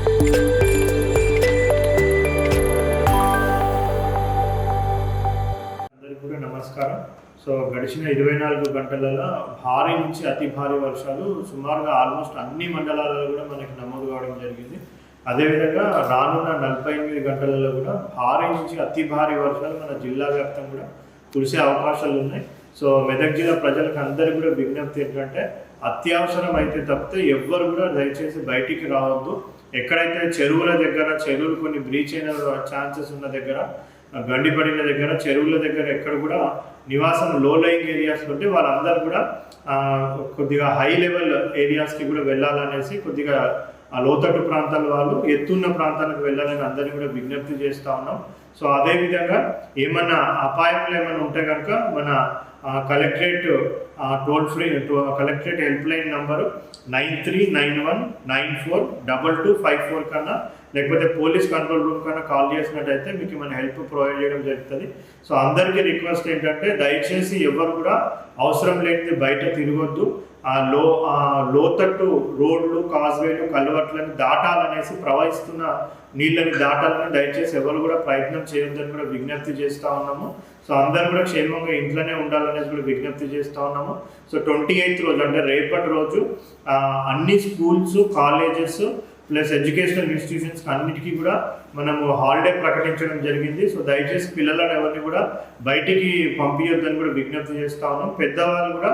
అందరికీ నమస్కారం. సో గడిచిన ఇరవై నాలుగు గంటలలో భారీ నుంచి అతి భారీ వర్షాలు సుమారుగా ఆల్మోస్ట్ అన్ని మండలాలలో కూడా మనకి నమోదు కావడం జరిగింది. అదేవిధంగా రానున్న నలభై ఎనిమిది గంటలలో కూడా భారీ నుంచి అతి భారీ వర్షాలు మన జిల్లా వ్యాప్తం కూడా కురిసే అవకాశాలు ఉన్నాయి. సో మెదక్ జిల్లా ప్రజలకు అందరికీ కూడా విజ్ఞప్తి ఏంటంటే అత్యవసరం అయితే తప్పితే ఎవ్వరు కూడా దయచేసి బయటికి రావద్దు. ఎక్కడైతే చెరువుల దగ్గర చెరువులు కొన్ని బ్రీచ్ అయిన ఛాన్సెస్ ఉన్న దగ్గర గండి పడిన దగ్గర చెరువుల దగ్గర ఎక్కడ కూడా నివాసం లో లయింగ్ ఏరియాస్ ఉంటే వాళ్ళందరూ కూడా కొద్దిగా హై లెవెల్ ఏరియాస్కి కూడా వెళ్ళాలనేసి కొద్దిగా ఆ లోతట్టు ప్రాంతాల వాళ్ళు ఎత్తున్న ప్రాంతాలకు వెళ్ళాలని అందరినీ కూడా విజ్ఞప్తి చేస్తూ ఉన్నాం. సో అదేవిధంగా ఏమన్నా అపాయాలు ఏమైనా ఉంటే కనుక మన collectorate toll free collectorate help line number nine three nine one nine four double two five four కన్నా లేకపోతే పోలీస్ కంట్రోల్ రూమ్ కన్నా కాల్ చేసినట్టయితే మీకు మన హెల్ప్ ప్రొవైడ్ చేయడం జరుగుతుంది. సో అందరికీ రిక్వెస్ట్ ఏంటంటే దయచేసి ఎవరు కూడా అవసరం లేనిది బయట తిరగొద్దు. ఆ లో ఆ లోతట్టు రోడ్లు కాజ్వేలు కల్వర్ట్లను దాటాలనేసి ప్రవహిస్తున్న నీళ్ళని దాటాలని దయచేసి ఎవరు కూడా ప్రయత్నం చేయొద్దని కూడా విజ్ఞప్తి చేస్తూ ఉన్నాము. సో అందరూ కూడా క్షేమంగా ఇంట్లోనే ఉండాలనేసి కూడా విజ్ఞప్తి చేస్తూ ఉన్నాము. సో ట్వంటీ ఎయిత్ రోజు అంటే రేపటి రోజు అన్ని schools colleges plus educational institutions అన్నిటికీ కూడా మనము హాలిడే ప్రకటించడం జరిగింది. సో దయచేసి పిల్లలను ఎవరిని కూడా బయటికి పంపించొద్దని కూడా విజ్ఞప్తి చేస్తా ఉన్నాం. పెద్దవాళ్ళు కూడా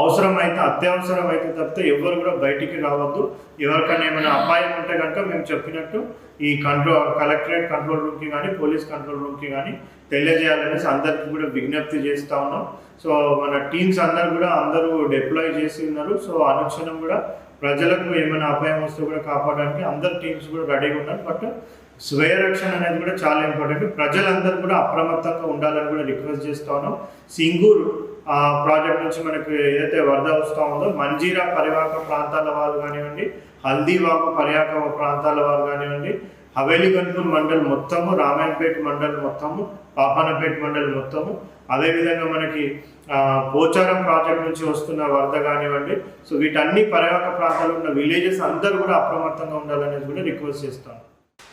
అవసరమైతే అత్యవసరమైతే తప్పితే ఎవరు కూడా బయటికి రావద్దు. ఎవరికైనా ఏమైనా అపాయం ఉంటే కనుక మేము చెప్పినట్టు ఈ కంట్రోల్ కలెక్టరేట్ కంట్రోల్ రూమ్కి కానీ పోలీస్ కంట్రోల్ రూమ్కి కానీ తెలియజేయాలనేసి అందరికీ కూడా విజ్ఞప్తి చేస్తూ ఉన్నాం. సో మన టీమ్స్ అందరు కూడా అందరూ డిప్లాయ్ చేసి ఉన్నారు. సో అనుక్షణం కూడా ప్రజలకు ఏమైనా అపాయం వస్తే కూడా కాపాడడానికి అందరు టీమ్స్ కూడా రెడీగా ఉన్నారు. బట్ స్వయరక్షణ అనేది కూడా చాలా ఇంపార్టెంట్. ప్రజలందరూ కూడా అప్రమత్తంగా ఉండాలని కూడా రిక్వెస్ట్ చేస్తాను సింగూరు ఆ ప్రాజెక్ట్ నుంచి మనకు ఏదైతే వరద వస్తూ ఉందో మంజీరా పరివాహక ప్రాంతాల వాళ్ళు కానివ్వండి హల్దీవాక పర్యాక ప్రాంతాల వారు కానివ్వండి హవేలి గన్పూర్ మండల్ మొత్తము రామాయణపేట మండల్ మొత్తము పాపానపేట మండల్ మొత్తము అదేవిధంగా మనకి పోచారం ప్రాజెక్ట్ నుంచి వస్తున్న వరద కానివ్వండి సో వీటన్ని పరివాహక ప్రాంతాలు ఉన్న విలేజెస్ అందరూ కూడా అప్రమత్తంగా ఉండాలనేది కూడా రిక్వెస్ట్ చేస్తాను